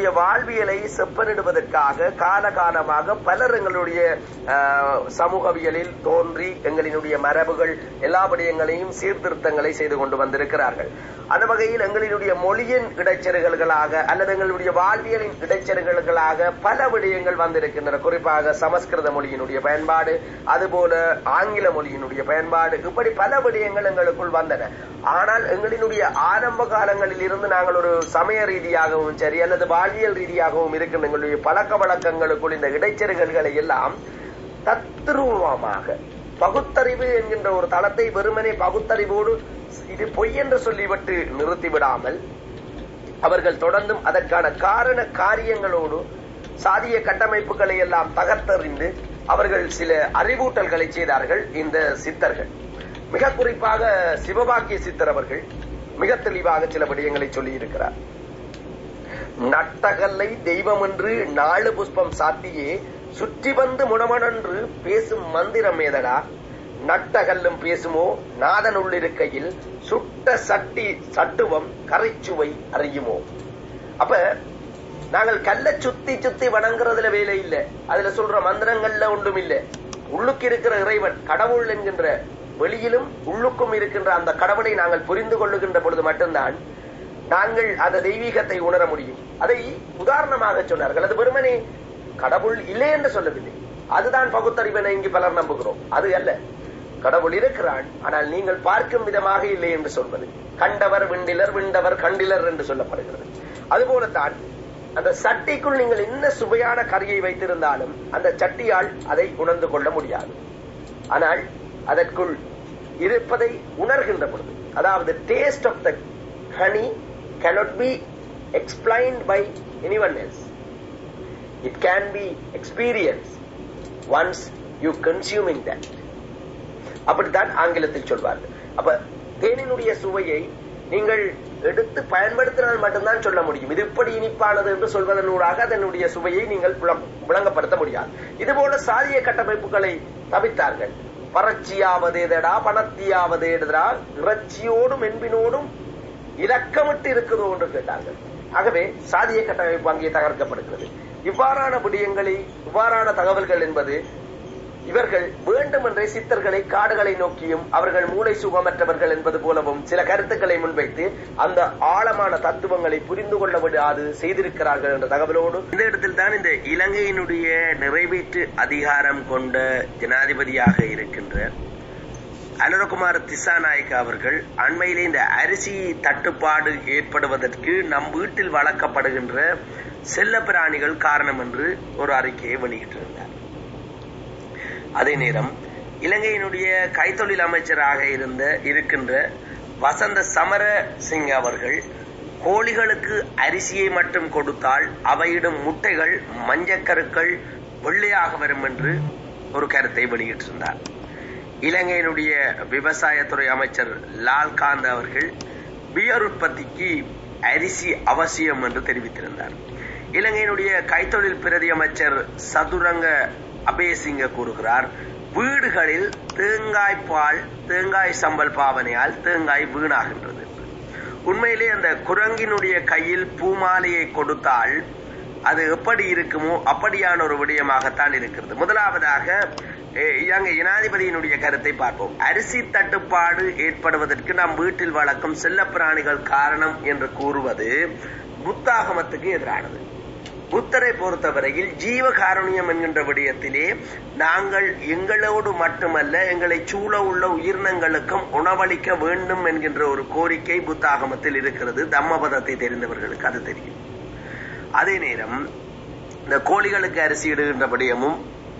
எங்களுடைய வாழ்வியலை செப்பனிடுவதற்காக காலகாலமாக பலர் எங்களுடைய சமூகவியலில் தோன்றி எங்களினுடைய மரபுகள் எல்லா விடயங்களையும் சீர்திருத்தங்களை செய்து கொண்டு வந்திருக்கிறார்கள். அந்த வகையில் எங்களினுடைய மொழியின் இடைச்செருகல்களாக அல்லது எங்களுடைய வாழ்வியலின் இடைச்செருகல்களாக பல விடயங்கள் வந்திருக்கின்றன. குறிப்பாக சமஸ்கிருத மொழியினுடைய பயன்பாடு அதுபோல ஆங்கில மொழியினுடைய பயன்பாடு இப்படி பல விடயங்கள் எங்களுக்குள் வந்தன. ஆனால் எங்களினுடைய ஆரம்ப காலங்களில் இருந்து நாங்கள் ஒரு சமய ரீதியாகவும் சரி அல்லது வாழ்வியல் ரீதியாகவும் இருக்கின்ற எங்களுடைய பழக்க வழக்கங்களுக்குள் இந்த இடைச்செருகல்களை எல்லாம் தத்ரூபமாக பகுத்தறிவு என்கின்ற ஒரு தளத்தை வெறுமனே பகுத்தறிவோடு இது பொய் என்று சொல்லிவிட்டு நிறுத்திவிடாமல் அவர்கள் தொடர்ந்தும் அதற்கான காரண காரியங்களோடு சாதிய கட்டமைப்புகளை எல்லாம் தகர்த்தறிந்து அவர்கள் சில அறிவூட்டல்களை செய்தார்கள் இந்த சித்தர்கள். மிக குறிப்பாக சிவபாக்கிய சித்தர் அவர்கள் மிக தெளிவாக சில விடயங்களை சொல்லியிருக்கிறார். நட்டகல்லை தெய்வம் என்று நாலு புஷ்பம் சாத்தியே சுற்றி வந்து முனமனன்று பேசும் மந்திரம் ஏதடா? நட்டகல்லும் பேசுமோ? நாதன் உள்ளிருக்கையில் சுட்ட சட்டி சட்டுவம் கரைச்சுவை அறியுமோ? அப்ப நாங்கள் கல்ல சுத்தி சுத்தி வணங்குறதுல வேலை இல்ல. அதுல சொல்ற மந்திரங்கள்ல ஒன்றும் இல்ல. உள்ளுக்கு இருக்கிற இறைவன் கடவுள் என்கின்ற வெளியிலும் உள்ளுக்கும் இருக்கின்ற அந்த கடவுளை நாங்கள் புரிந்து கொள்ளுகின்ற பொழுது மட்டும்தான் நாங்கள் அந்த தெய்வீகத்தை உணர முடியும். அதை உதாரணமாக சொன்னார்கள். அது வெறுமனே கடவுள் இல்லை என்று சொல்லவில்லை. அதுதான் பகுத்தறிவனை இங்கு பலர் நம்புகிறோம். அது அல்ல. கடவுள் இருக்கிறான் ஆனால் நீங்கள் பார்க்கும் விதமாக இல்லை என்று சொல்வது. கண்டவர் விண்டிலர் விண்டவர் கண்டிலர் என்று சொல்லப்படுகிறது. அதுபோலத்தான் அந்த சட்டிக்குள் நீங்கள் என்ன சுவையான கறியை வைத்திருந்தாலும் அந்த சட்டியால் அதை உணர்ந்து கொள்ள முடியாது. ஆனால் அதற்குள் இருப்பதை உணர்கின்ற பொழுது அதாவது taste of the honey cannot be explained by anyone else. It can be experienced once you consuming that. அப்படித்தான் ஆங்கிலத்தில் சொல்வார்கள். அப்ப தேனினுடைய சுவையை நீங்கள் எடுத்து பயன்படுத்தினால் மட்டும்தான் சொல்ல முடியும். இது இப்படி இனிப்பானது என்று சொல்வதனூடாக அதனுடைய சுவையை நீங்கள் விளங்கப்படுத்த முடியாது. இதுபோல சாதிய கட்டமைப்புகளை தவித்தார்கள் பணத்தியாவது பணத்தியாவதேடா இறைச்சியோடும் என்பினோடும் இலக்கமிட்டு இருக்குதோ என்று கேட்டார்கள். ஆகவே சாதிய கட்டமைப்பு அங்கே தகர்க்கப்படுகிறது. இவ்வாறான விடயங்களை இவ்வாறான தகவல்கள் என்பது இவர்கள் வேண்டுமென்றே சித்தர்களை காடுகளை நோக்கியும் அவர்கள் மூளை சுகமற்றவர்கள் என்பது போலவும் சில கருத்துக்களை முன்வைத்து அந்த ஆழமான தத்துவங்களை புரிந்து கொள்ள விடாது செய்திருக்கிறார்கள் என்ற தகவலோடு இந்த இடத்தில் தான் இந்த இலங்கையினுடைய நிறைவேற்று அதிகாரம் கொண்ட ஜனாதிபதியாக இருக்கின்ற அனுரகுமார் திசாநாயக் அவர்கள் அண்மையிலே இந்த அரிசி தட்டுப்பாடு ஏற்படுவதற்கு நம் வீட்டில் வளர்க்கப்படுகின்ற செல்ல பிராணிகள் காரணம் என்று ஒரு அறிக்கையை வெளியிட்டிருந்தார். அதே நேரம் இலங்கையினுடைய கைத்தொழில் அமைச்சராக இருந்த இருக்கின்ற வசந்த சமர சிங் அவர்கள் கோழிகளுக்கு அரிசியை மட்டும் கொடுத்தால் அவையிடும் முட்டைகள் மஞ்சக்கருக்கள் வெள்ளையாக வரும் என்று ஒரு கருத்தை வெளியிட்டிருந்தார். இலங்கையினுடைய விவசாயத்துறை அமைச்சர் லால்காந்த் அவர்கள் பியர் உற்பத்திக்கு அரிசி அவசியம் என்று தெரிவித்திருந்தார் இலங்கையினுடைய கைத்தொழில் பிரதி அமைச்சர் சதுரங்க அபேசிங்க கூறுகிறார் வீடுகளில் தேங்காய் பால் தேங்காய் சம்பல் பாவனையால் தேங்காய் வீணாகின்றது என்று. உண்மையிலே அந்த குரங்கினுடைய கையில் பூமாலையை கொடுத்தால் அது எப்படி இருக்குமோ அப்படியான ஒரு விடயமாகத்தான் இருக்கிறது. முதலாவதாக எ- ஜனாதிபதியினுடைய கருத்தை பார்ப்போம். அரிசி தட்டுப்பாடு ஏற்படுவதற்கு நாம் வீட்டில் வளர்க்கும் செல்லப்பிராணிகள் காரணம் என்று கூறுவது புத்தாகமத்துக்கு எதிரானது. புத்தரை பொறுத்தவரையில் ஜீவ காருண்யம் என்கின்ற விடயத்திலே நாங்கள் எங்களோடு மட்டுமல்ல எங்களை சூழ உள்ள உயிரினங்களுக்கும் உணவளிக்க வேண்டும் என்கின்ற ஒரு கோரிக்கை புத்தாகமத்தில் இருக்கிறது. தம்மபதத்தை தெரிந்தவர்களுக்கு அது தெரியும். அதே நேரம் இந்த கோழிகளுக்கு அரிசி இடுகின்ற விடயமும்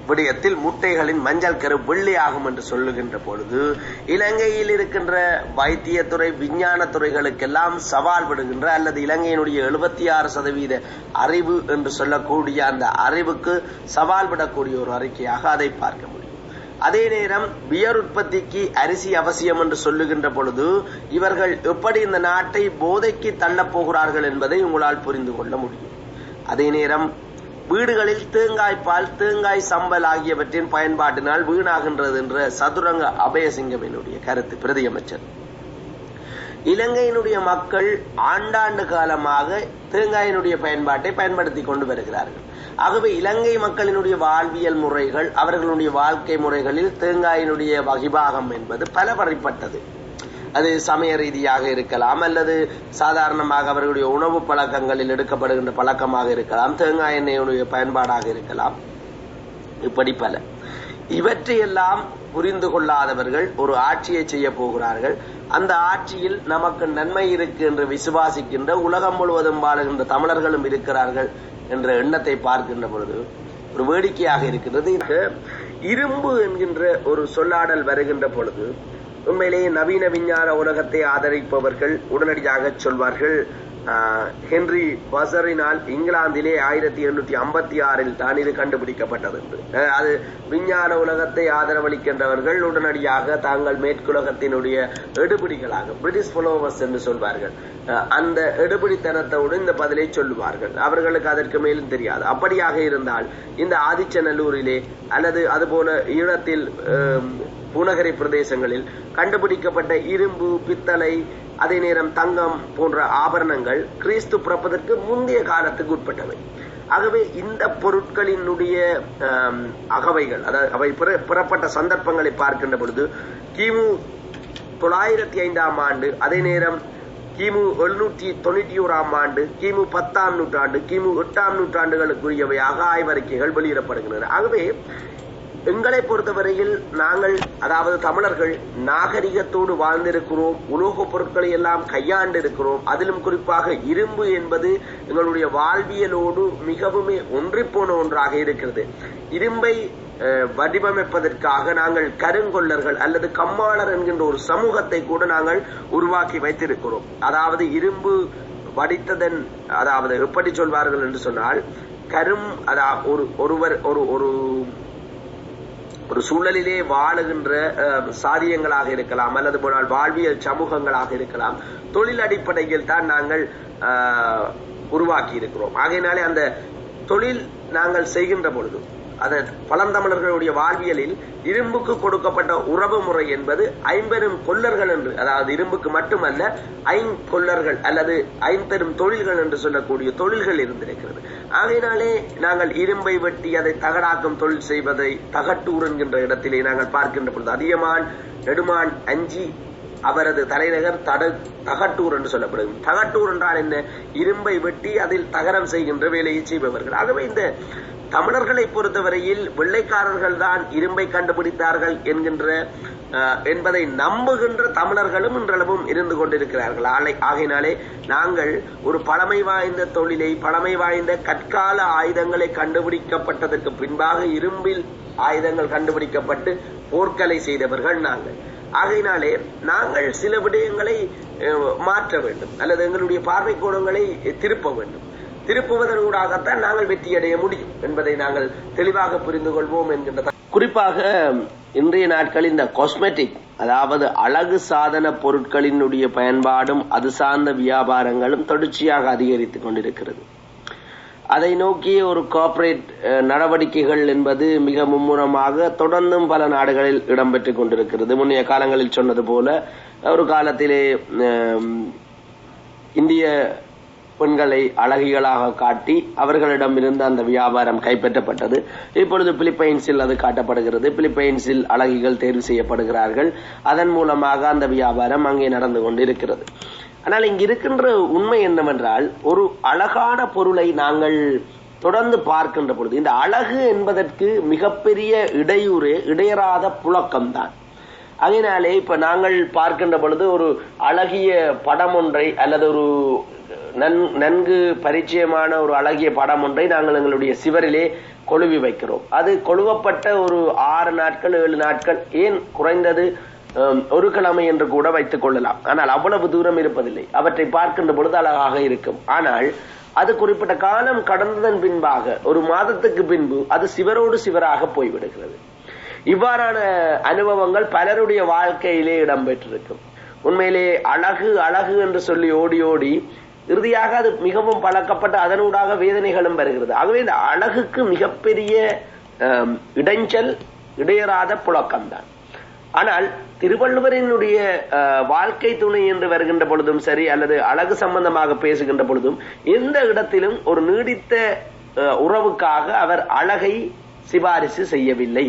விடயத்தில் முட்டைகளின் மஞ்சள் கரு ஆகும் என்று சொல்லுகின்ற பொழுது இலங்கையில் இருக்கின்ற வைத்தியத்துறை விஞ்ஞான துறைகளுக்கெல்லாம் சவால் விடுகின்ற அல்லது இலங்கையினுடைய எழுபத்தி ஆறு சதவீத அறிவு என்று சொல்லக்கூடிய அந்த அறிவுக்கு சவால் விடக்கூடிய ஒரு அறிக்கையாக அதை பார்க்க முடியும். அதே நேரம் பியர் உற்பத்திக்கு அரிசி அவசியம் என்று சொல்லுகின்ற பொழுது இவர்கள் எப்படி இந்த நாட்டை போதைக்கு தள்ளப் போகிறார்கள் என்பதை உங்களால் புரிந்து கொள்ள முடியும். அதே நேரம் வீடுகளில் தேங்காய் பால் தேங்காய் சம்பல் ஆகியவற்றின் பயன்பாட்டினால் வீணாகின்றது என்ற சதுரங்க அபயசிங்கமினுடைய கருத்து பிரதி அமைச்சர் இலங்கையினுடைய மக்கள் ஆண்டாண்டு காலமாக தேங்காயினுடைய பயன்பாட்டை பயன்படுத்தி கொண்டு வருகிறார்கள். ஆகவே இலங்கை மக்களினுடைய வாழ்வியல் முறைகள் அவர்களுடைய வாழ்க்கை முறைகளில் தேங்காயினுடைய வகிபாகம் என்பது பலவரைப்பட்டது அது சமய ரீதியாக இருக்கலாம் அல்லது சாதாரணமாக அவர்களுடைய உணவு பழக்கங்களில் எடுக்கப்படுகின்ற பழக்கமாக இருக்கலாம் தேங்காய் எண்ணெயுடைய பயன்பாடாக இருக்கலாம். இப்படி பல. இவற்றையெல்லாம் புரிந்து கொள்ளாதவர்கள் ஒரு ஆட்சியை செய்ய போகிறார்கள். அந்த ஆட்சியில் நமக்கு நன்மை இருக்கு என்று விசுவாசிக்கின்ற உலகம் முழுவதும் வாழுகின்ற தமிழர்களும் இருக்கிறார்கள் என்ற எண்ணத்தை பார்க்கின்ற பொழுது ஒரு வேடிக்கையாக இருக்கிறது இரும்பு என்கின்ற ஒரு சொல்லாடல் வருகின்ற பொழுது உண்மையிலேயே நவீன விஞ்ஞான உலகத்தை ஆதரிப்பவர்கள் உடனடியாக சொல்வார்கள். ஹென்றி பசரினால் இங்கிலாந்திலே ஆயிரத்தி எண்ணூத்தி ஐம்பத்தி ஆறில் தான் இது கண்டுபிடிக்கப்பட்டது என்று. அது விஞ்ஞான உலகத்தை ஆதரவளிக்கின்றவர்கள் உடனடியாக தாங்கள் மேற்குலகத்தினுடைய எடுபிடிகளாக பிரிட்டிஷ் புலோவர்ஸ் என்று சொல்வார்கள். அந்த எடுபிடித்தனத்தோடு இந்த பதிலை சொல்லுவார்கள். அவர்களுக்கு அதற்கு மேலும் தெரியாது. அப்படியாக இருந்தால் இந்த ஆதிச்சநல்லூரிலே அல்லது அதுபோல ஈழத்தில் பூநகரி பிரதேசங்களில் கண்டுபிடிக்கப்பட்ட இரும்பு பித்தளை அதே நேரம் தங்கம் போன்ற ஆபரணங்கள் கிறிஸ்து பிறப்பதற்கு முந்தைய காலத்துக்கு உட்பட்டவை. ஆகவே இந்த பொருட்களினுடைய அகவைகள் அதாவது அவை புறப்பட்ட சந்தர்ப்பங்களை பார்க்கின்ற பொழுது கிமு தொள்ளாயிரத்தி ஐந்தாம் ஆண்டு அதே நேரம் கிமு எழுநூற்றி தொண்ணூற்றி ஓராம் ஆண்டு கிமு பத்தாம் நூற்றாண்டு கிமு எட்டாம் நூற்றாண்டுகளுக்குரியவையாக ஆய்வறிக்கைகள் வெளியிடப்படுகின்றன. ஆகவே எங்களை பொறுத்தவரையில் நாங்கள் அதாவது தமிழர்கள் நாகரிகத்தோடு வாழ்ந்திருக்கிறோம் உலோகப் பொருட்களை எல்லாம் கையாண்டு இருக்கிறோம் அதிலும் குறிப்பாக இரும்பு என்பது எங்களுடைய வாழ்வியலோடு மிகவும் ஒன்றிப்போன ஒன்றாக இருக்கிறது. இரும்பை வடிவமைப்பதற்காக நாங்கள் கருங்கொள்ளர்கள் அல்லது கம்மாளர் என்கின்ற ஒரு சமூகத்தை கூட நாங்கள் உருவாக்கி வைத்திருக்கிறோம். அதாவது இரும்பு வடித்ததன் அதாவது எப்படி சொல்வார்கள் என்று சொன்னால் கரும் அதாவது ஒரு ஒருவர் ஒரு ஒரு ஒரு சூழலிலே வாழுகின்ற சாதியங்களாக இருக்கலாம் அல்லது போனால் வாழ்வியல் சமூகங்களாக இருக்கலாம் தொழில் அடிப்படையில் தான் நாங்கள் உருவாக்கி இருக்கிறோம் ஆகையினாலே அந்த தொழில் நாங்கள் செய்கின்ற பொழுது அது பழந்தமிழர்களுடைய வாழ்வியலில் இரும்புக்கு கொடுக்கப்பட்ட உறவு முறை என்பது ஐம்பெரும் கொல்லர்கள் என்று அதாவது இரும்புக்கு மட்டுமல்ல ஐங்கொல்லர்கள் அல்லது ஐம்பெரும் தொழில்கள் என்று சொல்லக்கூடிய தொழில்கள் இருந்திருக்கிறது. ஆகையினாலே நாங்கள் இரும்பை வெட்டி அதை தகடாக்கும் தொழில் செய்வதை தகட்டூர் என்கின்ற இடத்திலே நாங்கள் பார்க்கின்ற பொழுது அதியமான் நெடுமான் அஞ்சி அவரது தலைநகர் தட தகட்டூர் என்று சொல்லப்படும். தகட்டூர் என்றால் என்ன? இரும்பை வெட்டி அதில் தகரம் செய்கின்ற வேலையை செய்பவர்கள். ஆகவே இந்த தமிழர்களை பொறுத்தவரையில் வெள்ளைக்காரர்கள் தான் இரும்பை கண்டுபிடித்தார்கள் என்கின்ற என்பதை நம்புகின்ற தமிழர்களும் இன்றளவும் இருந்து கொண்டிருக்கிறார்கள். ஆலை ஆகையினாலே நாங்கள் ஒரு பழமை வாய்ந்த தொழிலை பழமை வாய்ந்த கற்கால ஆயுதங்களை கண்டுபிடிக்கப்பட்டதற்கு பின்பாக இரும்பில் ஆயுதங்கள் கண்டுபிடிக்கப்பட்டு போர்க்கலை செய்தவர்கள் நாங்கள். ஆகையினாலே நாங்கள் சில விடயங்களை மாற்ற வேண்டும். அல்லது எங்களுடைய பார்வை கோணங்களை திருப்ப வேண்டும். திருப்புவதனூடாகத்தான் நாங்கள் வெற்றியடைய முடியும் என்பதை நாங்கள் தெளிவாக புரிந்து கொள்வோம் என்கின்ற குறிப்பாக இன்றைய நாட்களில் இந்த காஸ்மெட்டிக் அதாவது அழகு சாதன பொருட்களினுடைய பயன்பாடும் அது சார்ந்த வியாபாரங்களும் தொடர்ச்சியாக அதிகரித்துக் கொண்டிருக்கிறது. அதை நோக்கிய ஒரு கார்ப்பரேட் நடவடிக்கைகள் என்பது மிக மும்முரமாக தொடர்ந்தும் பல நாடுகளில் இடம்பெற்றுக் கொண்டிருக்கிறது. முன்னைய காலங்களில் சொன்னது போல ஒரு காலத்திலே இந்திய பெண்களை அழகிகளாக காட்டி அவர்களிடம் இருந்து அந்த வியாபாரம் கைப்பற்றப்பட்டது. இப்பொழுது பிலிப்பைன்ஸில் அது காட்டப்படுகிறது. பிலிப்பைன்ஸில் அழகிகள் தேர்வு செய்யப்படுகிறார்கள். அதன் மூலமாக அந்த வியாபாரம் அங்கே நடந்து கொண்டிருக்கிறது. ஆனால் இங்கு இருக்கின்ற உண்மை என்னவென்றால் ஒரு அழகான பொருளை நாங்கள் தொடர்ந்து பார்க்கின்ற பொழுது இந்த அழகு என்பதற்கு மிகப்பெரிய இடையூறு இடையறாத புழக்கம்தான். அதனாலே இப்ப நாங்கள் பார்க்கின்ற பொழுது ஒரு அழகிய படம் ஒன்றை அல்லது ஒரு நன்கு பரிச்சயமான ஒரு அழகிய படம் ஒன்றை நாங்கள் எங்களுடைய சிவரிலே கொழுவி வைக்கிறோம். அது கொழுவப்பட்ட ஒரு ஆறு நாட்கள் ஏழு நாட்கள் ஏன் குறைந்தது ஒரு கிழமை என்று கூட வைத்துக் கொள்ளலாம். ஆனால் அவ்வளவு தூரம் இருப்பதில்லை. அவற்றை பார்க்கின்ற பொழுது அழகாக இருக்கும். ஆனால் அது குறிப்பிட்ட காலம் கடந்ததன் பின்பாக ஒரு மாதத்துக்கு பின்பு அது சிவரோடு சிவராக போய்விடுகிறது. இவ்வாறான அனுபவங்கள் பலருடைய வாழ்க்கையிலே இடம்பெற்றிருக்கும். உண்மையிலே அழகு அழகு என்று சொல்லி ஓடி ஓடி இறுதியாக அது மிகவும் பழக்கப்பட்டு அதனூடாக வேதனைகளும் வருகிறது. ஆகவே இந்த அழகுக்கு மிகப்பெரிய இடைஞ்சல் இடையறாத புழக்கம்தான். ஆனால் திருவள்ளுவரினுடைய வாழ்க்கை துணை என்று வருகின்ற பொழுதும் சரி அல்லது அழகு சம்பந்தமாக பேசுகின்ற பொழுதும் எந்த இடத்திலும் ஒரு நீடித்த உறவுக்காக அவர் அழகை சிபாரிசு செய்யவில்லை.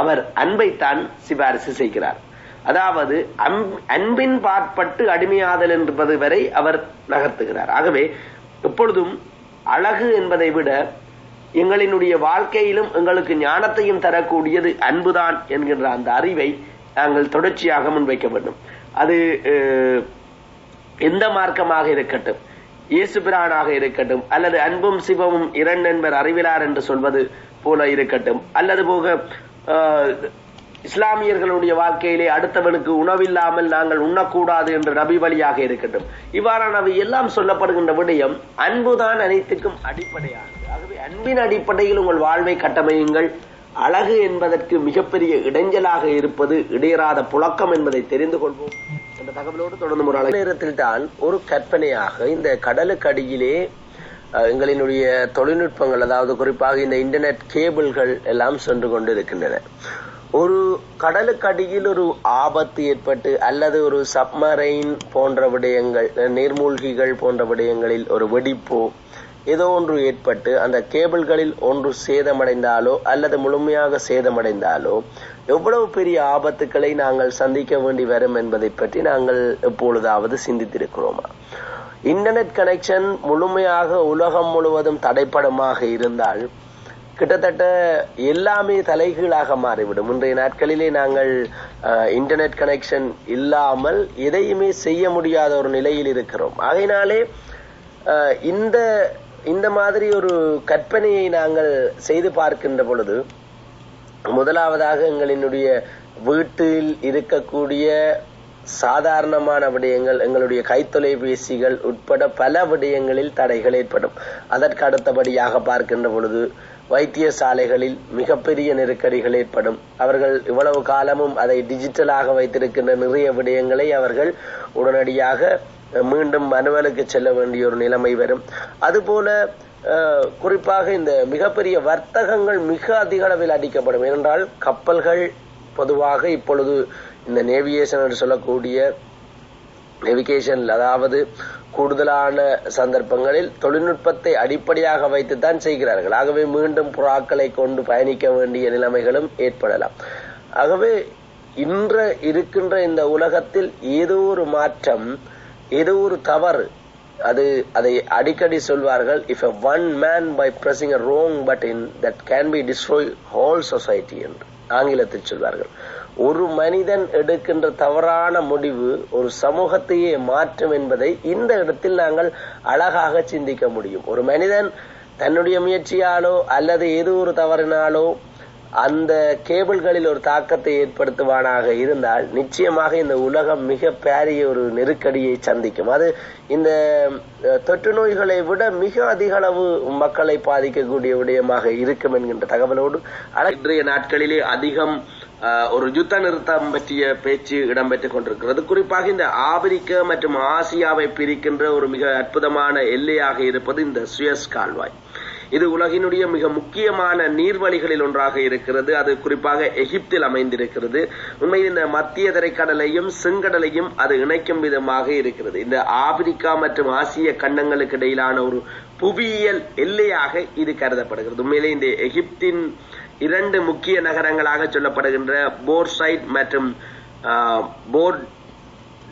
அவர் அன்பைத்தான் சிபாரிசு செய்கிறார். அதாவது அன்பின் பாற்பட்டு அடிமையாதல் என்பது வரை அவர் நகர்த்துகிறார். ஆகவே எப்பொழுதும் அழகு என்பதை விட எங்களினுடைய வாழ்க்கையிலும் எங்களுக்கு ஞானத்தையும் தரக்கூடியது அன்புதான் என்கின்ற அந்த அறிவை நாங்கள் தொடர்ச்சியாக முன்வைக்க வேண்டும். அது எந்த மார்க்கமாக இருக்கட்டும் இயேசு பிரானாக இருக்கட்டும் அல்லது அன்பும் சிவமும் இரண்டென்பர் அறிவிலார் என்று சொல்வது போல இருக்கட்டும் அல்லது போக இஸ்லாமியர்களுடைய வாழ்க்கையிலே அடுத்தவனுக்கு உணவில்லாமல் நாங்கள் உண்ணக்கூடாது என்ற நபி வழியாக இருக்கட்டும். இவ்வாறானவை எல்லாம் சொல்லப்படுகின்ற விடயம் அன்புதான் அனைத்துக்கும் அடிப்படையானது. ஆகவே அன்பின் அடிப்படையில் உங்கள் வாழ்வை கட்டமையுங்கள். அழகு என்பதற்கு மிகப்பெரிய இடைஞ்சலாக இருப்பது இடையராத புழக்கம் என்பதை தெரிந்து கொள்வோம். என்ற தகவலோடு தொடர்ந்து ஒரு நேரத்தில் தான் ஒரு கற்பனையாக இந்த கடலுக்கு அடியிலே எங்களினுடைய தொழில்நுட்பங்கள் அதாவது குறிப்பாக இந்த இன்டர்நெட் கேபிள்கள் எல்லாம் சென்று கொண்டு இருக்கின்றன ஒரு கடலுக்கு அடியில் ஒரு ஆபத்து ஏற்பட்டு அல்லது ஒரு சப்மரைன் போன்ற விடயங்கள் நீர்மூழ்கிகள் போன்ற விடயங்களில் ஒரு வெடிப்போ ஏதோ ஒன்று ஏற்பட்டு அந்த கேபிள்களில் ஒன்று சேதமடைந்தாலோ அல்லது முழுமையாக சேதமடைந்தாலோ எவ்வளவு பெரிய ஆபத்துக்களை நாங்கள் சந்திக்க வேண்டி வரும் என்பதை பற்றி நாங்கள் எப்பொழுதாவது சிந்தித்திருக்கிறோமா? இன்டர்நெட் கனெக்ஷன் முழுமையாக உலகம் முழுவதும் தடைப்படமாக இருந்தால் கிட்டத்தட்ட எல்லாமே தலைகீழாக மாறிவிடும். இன்றைய நாட்களிலே நாங்கள் இன்டர்நெட் கனெக்ஷன் இல்லாமல் எதையுமே செய்ய முடியாத ஒரு நிலையில் இருக்கிறோம். அதனாலே இந்த இந்த மாதிரி ஒரு கற்பனையை நாங்கள் செய்து பார்க்கின்ற பொழுது முதலாவதாக எங்களினுடைய வீட்டில் இருக்கக்கூடிய சாதாரணமான விடயங்கள் எங்களுடைய கைத்தொலைபேசிகள் உட்பட பல விடயங்களில் தடைகள் ஏற்படும். அதற்கு அடுத்தபடியாக பார்க்கின்ற பொழுது வைத்தியசாலைகளில் மிகப்பெரிய நெருக்கடிகள் ஏற்படும். அவர்கள் இவ்வளவு காலமும் அதை டிஜிட்டலாக வைத்திருக்கின்ற நிறைய விடயங்களை அவர்கள் உடனடியாக மீண்டும் அலுவலுக்கு செல்ல வேண்டிய ஒரு நிலைமை வரும். அதுபோல குறிப்பாக இந்த மிகப்பெரிய வர்த்தகங்கள் மிக அதிக அளவில் அடிக்கப்படும். ஏனென்றால் கப்பல்கள் பொதுவாக இப்பொழுது இந்த நேவியேஷன் என்று சொல்லக்கூடிய நெவிகேஷன் அதாவது கூடுதலான சந்தர்ப்பங்களில் தொழில்நுட்பத்தை அடிப்படையாக வைத்துத்தான் செய்கிறார்கள். ஆகவே மீண்டும் புறாக்களை கொண்டு பயணிக்க வேண்டிய நிலைமைகளும் ஏற்படலாம். ஆகவே இன்று இருக்கின்ற இந்த உலகத்தில் ஏதோ ஒரு மாற்றம் ஏதோ ஒரு தவறு. அது அதை அடிக்கடி சொல்வார்கள் if a one man by pressing a wrong but in that can be destroy whole society என்று ஆங்கிலத்தில் சொல்வார்கள். ஒரு மனிதன் எடுக்கின்ற தவறான முடிவு ஒரு சமூகத்தையே மாற்றும் என்பதை இந்த இடத்தில் நாங்கள் அழகாக சிந்திக்க முடியும். ஒரு மனிதன் தன்னுடைய முயற்சியாலோ அல்லது ஏதோ ஒரு தவறினாலோ அந்த கேபிள்களில் ஒரு தாக்கத்தை ஏற்படுத்துவானாக இருந்தால் நிச்சயமாக இந்த உலகம் மிக பேரிய ஒரு நெருக்கடியை சந்திக்கும். அது இந்த தொற்று நோய்களை விட மிக அதிக அளவு மக்களை பாதிக்கக்கூடிய விடயமாக இருக்கும் என்கின்ற தகவலோடு ஆனால் இன்றைய நாட்களிலே அதிகம் ஒரு யுத்த நிறுத்தம் பற்றிய பேச்சு இடம்பெற்றுக் கொண்டிருக்கிறது. குறிப்பாக இந்த ஆப்பிரிக்க மற்றும் ஆசியாவை பிரிக்கின்ற ஒரு மிக அற்புதமான எல்லையாக இருப்பது இந்த சுயஸ் கால்வாய். இது உலகினுடைய மிக முக்கியமான நீர்வழிகளில் ஒன்றாக இருக்கிறது. அது குறிப்பாக எகிப்தில் அமைந்திருக்கிறது. உண்மையில் இந்த மத்திய திரைக்கடலையும் செங்கடலையும் அது இணைக்கும் விதமாக இருக்கிறது. இந்த ஆப்பிரிக்கா மற்றும் ஆசிய கண்டங்களுக்கு இடையிலான ஒரு புவியியல் எல்லையாக இது கருதப்படுகிறது. உண்மையிலே இந்த எகிப்தின் இரண்டு முக்கிய நகரங்களாக சொல்லப்படுகின்ற போர்சைட் மற்றும் போர்ட்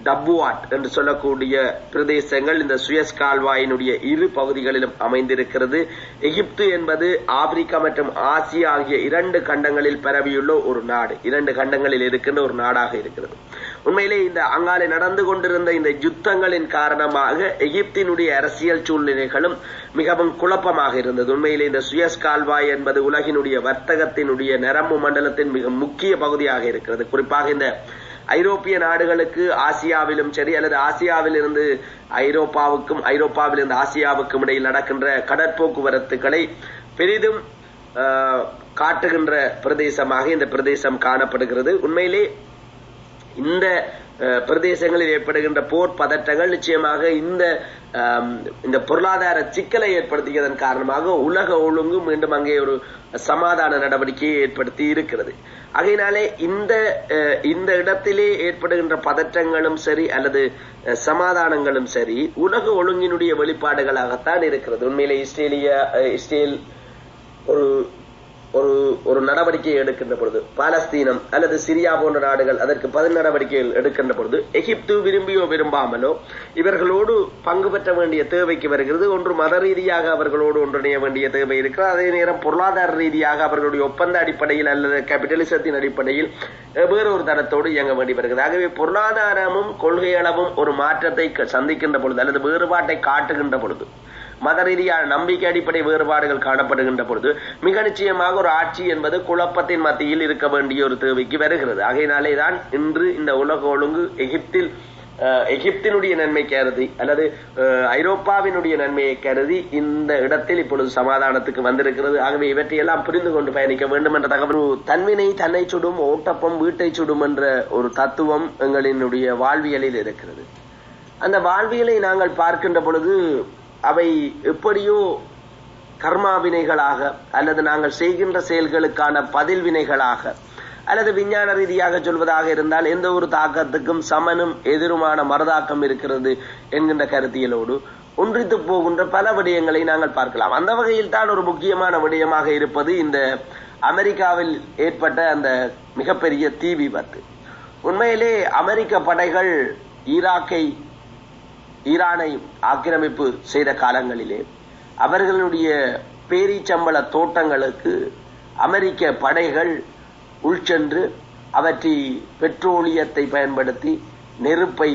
டப்புவாட் என்று சொல்லக்கூடிய பிரதேசங்கள் இந்த சுயஸ் கால்வாயினுடைய இரு பகுதிகளிலும் அமைந்திருக்கிறது. எகிப்து என்பது ஆப்பிரிக்கா மற்றும் ஆசியா ஆகிய இரண்டு கண்டங்களில் பரவியுள்ள ஒரு நாடு. இரண்டு கண்டங்களில் இருக்கின்ற ஒரு நாடாக இருக்கிறது. உண்மையிலே இந்த அங்காலே நடந்து கொண்டிருந்த இந்த யுத்தங்களின் காரணமாக எகிப்தினுடைய அரசியல் சூழ்நிலைகளும் மிகவும் குழப்பமாக இருந்தது. உண்மையிலே இந்த சுயஸ் கால்வாய் என்பது உலகினுடைய வர்த்தகத்தினுடைய நரம்பு மண்டலத்தின் மிக முக்கிய பகுதியாக இருக்கிறது. குறிப்பாக இந்த ஐரோப்பிய நாடுகளுக்கு ஆசியாவிலும் சரி அல்லது ஆசியாவிலிருந்து ஐரோப்பாவுக்கும் ஐரோப்பாவில் இருந்து ஆசியாவுக்கும் இடையில் நடக்கின்ற கடற்போக்குவரத்துகளை பெரிதும் ஆஹ், காட்டுகின்ற பிரதேசமாக இந்த பிரதேசம் காணப்படுகிறது. உண்மையிலே இந்த அஹ், பிரதேசங்களில் ஏற்படுகின்ற போர் பதட்டங்கள் நிச்சயமாக இந்த இந்த பொருளாதார சிக்கலை ஏற்படுத்தியதன் காரணமாக உலக ஒழுங்கு மீண்டும் அங்கே ஒரு சமாதான நடவடிக்கையை ஏற்படுத்தி இருக்கிறது. ஆகையினாலே இந்த இந்த இடத்திலே ஏற்படுகின்ற பதற்றங்களும் சரி அல்லது சமாதானங்களும் சரி உலக ஒழுங்கினுடைய வெளிப்பாடுகளாகத்தான் இருக்கிறது. உண்மையிலே இஸ்ரேலிய இஸ்ரேல் ஒரு ஒரு ஒரு நடவடிக்கை எடுக்கின்ற பொழுது பாலஸ்தீனம் அல்லது சிரியா போன்ற நாடுகள் அதற்கு பதில் நடவடிக்கைகள் எடுக்கின்ற பொழுது எகிப்து விரும்பியோ விரும்பாமலோ இவர்களோடு பங்கு பெற்ற வேண்டிய தேவைக்கு வருகிறது. ஒன்று மத ரீதியாக அவர்களோடு ஒன்றிணைய வேண்டிய தேவை இருக்கிறது. அதே நேரம் பொருளாதார ரீதியாக அவர்களுடைய ஒப்பந்த அடிப்படையில் அல்லது கேபிட்டலிசத்தின் அடிப்படையில் வேறொரு தரத்தோடு இயங்க வேண்டி வருகிறது. ஆகவே பொருளாதாரமும் கொள்கையளவும் ஒரு மாற்றத்தை க- சந்திக்கின்ற பொழுது அல்லது வேறுபாட்டை காட்டுகின்ற பொழுது மத ரீதியான நம்பிக்கை அடிப்படை வேறுபாடுகள் காணப்படுகின்ற பொழுது மிக நிச்சயமாக ஒரு ஆட்சி என்பது குழப்பத்தின் மத்தியில் இருக்க வேண்டிய ஒரு தேவைக்கு வருகிறது. ஆகையினாலே தான் இன்று இந்த உலக ஒழுங்கு எகிப்தில் எகிப்தினுடைய நன்மை கருதி அல்லது ஐரோப்பாவினுடைய நன்மையை கருதி இந்த இடத்தில் இப்பொழுது சமாதானத்துக்கு வந்திருக்கிறது. ஆகவே இவற்றையெல்லாம் புரிந்து கொண்டு பயணிக்க வேண்டும் என்ற தகவல். தன்வினை தன்னை சுடும் ஓட்டப்பம் வீட்டை சுடும் என்ற ஒரு தத்துவம் எங்களினுடைய வாழ்வியலில் இருக்கிறது. அந்த வாழ்வியலை நாங்கள் பார்க்கின்ற பொழுது அவை எப்படியோ கர்மாவினைகளாக அல்லது நாங்கள் செய்கின்ற செயல்களுக்கான பதில் வினைகளாக அல்லது விஞ்ஞான ரீதியாக சொல்வதாக இருந்தால் எந்த ஒரு தாக்கத்துக்கும் சமனும் எதிருமான மறுதாக்கம் இருக்கிறது என்கின்ற கருத்தியலோடு ஒன்றித்து போகின்ற பல விடயங்களை நாங்கள் பார்க்கலாம். அந்த வகையில் தான் ஒரு முக்கியமான விடயமாக இருப்பது இந்த அமெரிக்காவில் ஏற்பட்ட அந்த மிகப்பெரிய தீ விபத்து. உண்மையிலே அமெரிக்க படைகள் ஈராக்கை ஈரானை ஆக்கிரமிப்பு செய்த காலங்களிலே அவர்களுடைய பேரீச்சம்பள தோட்டங்களுக்கு அமெரிக்க படைகள் உள்சென்று அவற்றை பெட்ரோலியத்தை பயன்படுத்தி நெருப்பை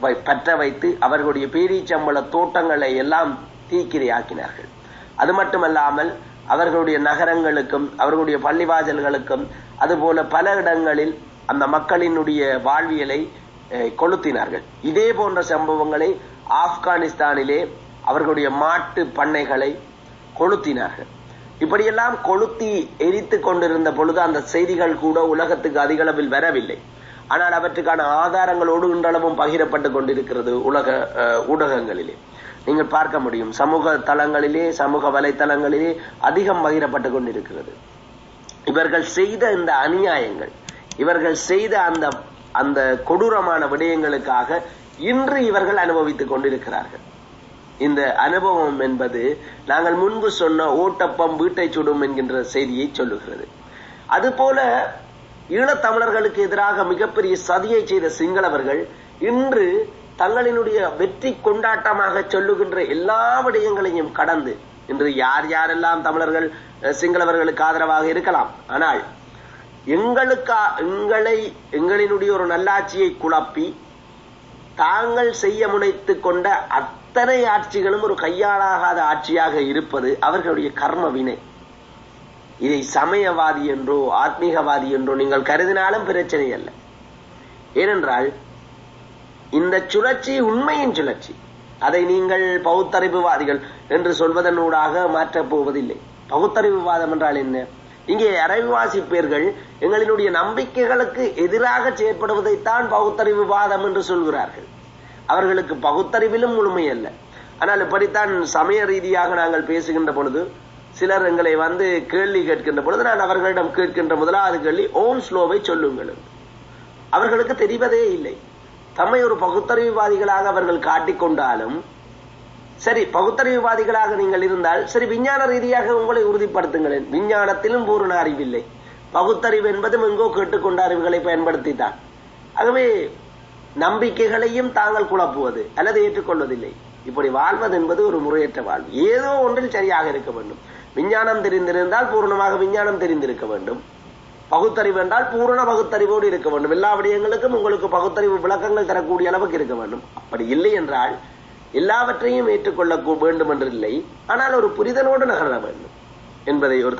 வை- பற்ற வைத்து அவர்களுடைய பேரீச்சம்பள தோட்டங்களை எல்லாம் தீக்கிரையாக்கினார்கள் அது மட்டுமல்லாமல் அவர்களுடைய நகரங்களுக்கும் அவர்களுடைய பள்ளிவாசல்களுக்கும் அதுபோல பல இடங்களில் அந்த மக்களினுடைய வாழ்வியலை கொளுத்தினார்கள். இதே போன்ற சம்பவங்களை ஆப்கானிஸ்தானிலே அவர்களுடைய மாட்டு பண்ணைகளை கொளுத்தினார்கள். இப்படியெல்லாம் கொளுத்தி எரித்து கொண்டிருந்த பொழுது அந்த செய்திகள் கூட உலகத்துக்கு அதிக அளவில் வரவில்லை. ஆனால் அவற்றுக்கான ஆதாரங்களோடு இன்றளவும் பகிரப்பட்டுக் கொண்டிருக்கிறது உலக அஹ், ஊடகங்களிலே. நீங்கள் பார்க்க முடியும் சமூக தளங்களிலே சமூக வலைத்தளங்களிலே அதிகம் பகிரப்பட்டுக் கொண்டிருக்கிறது. இவர்கள் செய்த இந்த அநியாயங்கள் இவர்கள் செய்த அந்த அந்த கொடூரமான விடயங்களுக்காக இன்று இவர்கள் அனுபவித்துக் கொண்டிருக்கிறார்கள். இந்த அனுபவம் என்பது நாங்கள் முன்பு சொன்ன ஓட்டப்பம் வீட்டை சுடும் என்கின்ற செய்தியை சொல்லுகிறது. அதுபோல ஈழத்தமிழர்களுக்கு எதிராக மிகப்பெரிய சதியை செய்த சிங்களவர்கள் இன்று தங்களினுடைய வெற்றி கொண்டாட்டமாக சொல்லுகின்ற எல்லா விடயங்களையும் கடந்து இன்று யார் யாரெல்லாம் தமிழர்கள் சிங்களவர்களுக்கு ஆதரவாக இருக்கலாம். ஆனால் எங்களுக்கா எங்களை எங்களினுடைய ஒரு நல்லாட்சியை குழப்பி தாங்கள் செய்ய முனைத்து கொண்ட அத்தனை ஆட்சிகளும் ஒரு கையாளாகாத ஆட்சியாக இருப்பது அவர்களுடைய கர்ம வினை. இதை சமயவாதி என்றோ ஆத்மீகவாதி என்றோ நீங்கள் கருதினாலும் பிரச்சனை அல்ல. ஏனென்றால் இந்த சுழற்சி உண்மையின் சுழற்சி. அதை நீங்கள் பௌத்தறிவுவாதிகள் என்று சொல்வதனூடாக மாற்றப் போவதில்லை. பகுத்தறிவுவாதம் என்றால் என்ன? இங்கே அரைவாசி பேர்கள் எங்களினுடைய நம்பிக்கைகளுக்கு எதிராக செயற்படுவதைத்தான் பகுத்தறிவுவாதம் என்று சொல்கிறார்கள். அவர்களுக்கு பகுத்தறிவிலும் முழுமை அல்ல. ஆனால் இப்படித்தான் சமய ரீதியாக நாங்கள் பேசுகின்ற பொழுது சிலர் எங்களை வந்து கேள்வி கேட்கின்ற பொழுது நான் அவர்களிடம் கேட்கின்ற முதலாவது கேள்வி ஓம் ஸ்லோவை சொல்லுங்கள் அவர்களுக்கு தெரிவதே இல்லை. தம்மை ஒரு பகுத்தறிவுவாதிகளாக அவர்கள் காட்டிக்கொண்டாலும் சரி பகுத்தறிவுவாதிகளாக நீங்கள் இருந்தால் சரி விஞ்ஞான ரீதியாக உங்களை உறுதிப்படுத்துங்களேன். விஞ்ஞானத்திலும் பூரண அறிவில்லை. பகுத்தறிவு என்பதும் எங்கோ கேட்டுக்கொண்ட அறிவுகளை பயன்படுத்தித்தான். ஆகவே நம்பிக்கைகளையும் தாங்கள் குழப்புவது அல்லது ஏற்றுக்கொள்வதில்லை. இப்படி வாழ்வது என்பது ஒரு முறையற்ற வாழ்வு. ஏதோ ஒன்றில் சரியாக இருக்க வேண்டும். விஞ்ஞானம் தெரிந்திருந்தால் பூரணமாக விஞ்ஞானம் தெரிந்திருக்க வேண்டும். பகுத்தறிவு என்றால் பூரண பகுத்தறிவோடு இருக்க வேண்டும். எல்லா விடயங்களுக்கும் உங்களுக்கு பகுத்தறிவு விளக்கங்கள் தரக்கூடிய அளவுக்கு இருக்க வேண்டும். அப்படி இல்லை என்றால் எல்லாவற்றையும் ஏற்றுக்கொள்ள கூ- வேண்டும் என்றில்லை ஆனால் ஒரு புரிதலோடு நகர வேண்டும் என்பதை ஒரு